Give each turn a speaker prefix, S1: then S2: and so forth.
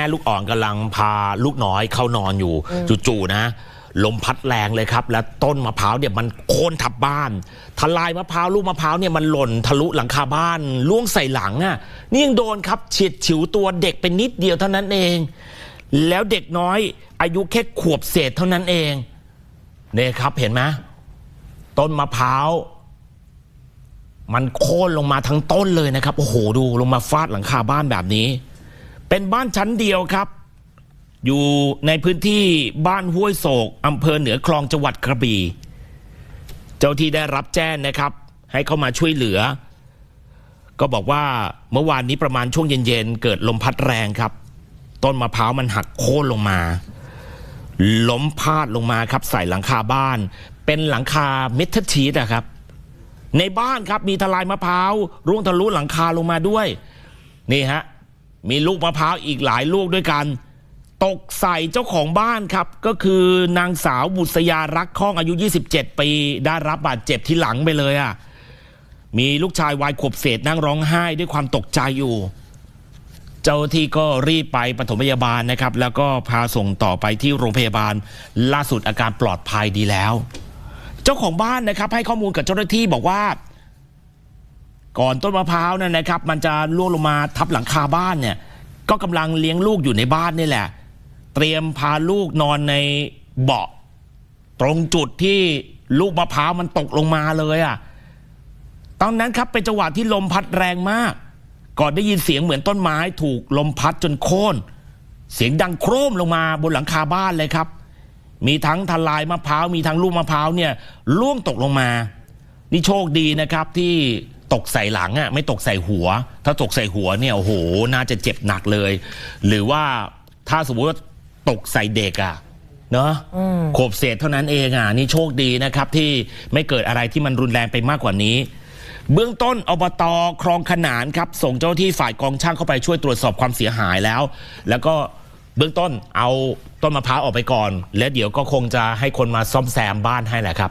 S1: แม่ลูกอ่อนกำลังพาลูกน้อยเข้านอนอยู่ จู่ๆนะ ลมพัดแรงเลยครับ และต้นมะพร้าวเนี่ยมันโค่นทับบ้าน ทลายมะพร้าวลูกมะพร้าวเนี่ยมันหล่นทะลุหลังคาบ้านล่วงใส่หลังอะนี่ยังโดนครับเฉียดฉิวตัวเด็กเป็นนิดเดียวเท่านั้นเอง แล้วเด็กน้อย อายุแค่ขวบเศษเท่านั้นเองเนี่ยครับเห็นไหมต้นมะพร้าวมันโค่นลงมาทั้งต้นเลยนะครับโอ้โหดูลงมาฟาดหลังคาบ้านแบบนี้ เป็นบ้านชั้นเดียวครับ อยู่ในพื้นที่บ้านห้วยโศกอำเภอเหนือคลองจังหวัดกระบี่ เจ้าที่ได้รับแจ้งนะครับ ให้เข้ามาช่วยเหลือ ก็บอกว่าเมื่อวานนี้ประมาณช่วงเย็นๆ เกิดลมพัดแรงครับ ต้นมะพร้าวมันหักโค่นลงมา ล้มพาดลงมาครับ ใส่หลังคาบ้าน เป็นหลังคาเมทัลชีตอะครับในบ้านครับมีทลายมะพร้าวร่วงทะลุหลังคาลงมาด้วย นี่ฮะ มีลูกมะพร้าวอีกหลายลูกด้วยกัน ตกใส่เจ้าของบ้านครับ ก็คือนางสาวบุษยารักข้องอายุ 27 ปี ได้รับบาดเจ็บที่หลังไปเลยอะมีลูกชายวายขวบเศษนั่งร้องไห้ด้วยความตกใจอยู่ เจ้าหน้าที่ก็รีบไปปฐมพยาบาลนะครับ แล้วก็พาส่งต่อไปที่โรงพยาบาล ล่าสุดอาการปลอดภัยดีแล้ว เจ้าของบ้านนะครับ ให้ข้อมูลกับเจ้าหน้าที่บอกว่า ก่อนต้นมะพร้าวนั่นนะครับ มันจะล่วงลงมาทับหลังคาบ้านเนี่ย ก็กำลังเลี้ยงลูกอยู่ในบ้านนี่แหละ เตรียมพาลูกนอนในเบาะ ตรงจุดที่ลูกมะพร้าวมันตกลงมาเลยอะ่ะตอนนั้นครับเป็นจังหวะที่ลมพัดแรงมาก ก่อนได้ยินเสียงเหมือนต้นไม้ถูกลมพัดจนโค่นเสียงดังโครมลงมาบนหลังคาบ้านเลยครับ มีทั้งทลายมะพร้าวมีทั้งลูกมะพร้าวเนี่ยล่วงตกลงมา นี่โชคดีนะครับที่ ตกใส่หลังอะไม่ตกใส่หัว ถ้าตกใส่หัวเนี่ยโอ้โหน่าจะเจ็บหนักเลย หรือว่าถ้าสมมติว่าตกใส่เด็กอะเนาะขวบเศษเท่านั้นเองอะนี่โชคดีนะครับ ที่ไม่เกิดอะไรที่มันรุนแรงไปมากกว่านี้ เบื้องต้นอบตคลองขนานครับ ส่งเจ้าหน้าที่ฝ่ายกองช่างเข้าไปช่วยตรวจสอบความเสียหายแล้ว แล้วก็เบื้องต้นเอาต้นมะพร้าวออกไปก่อน แล้วเดี๋ยวก็คงจะให้คนมาซ่อมแซมบ้านให้แหละครับ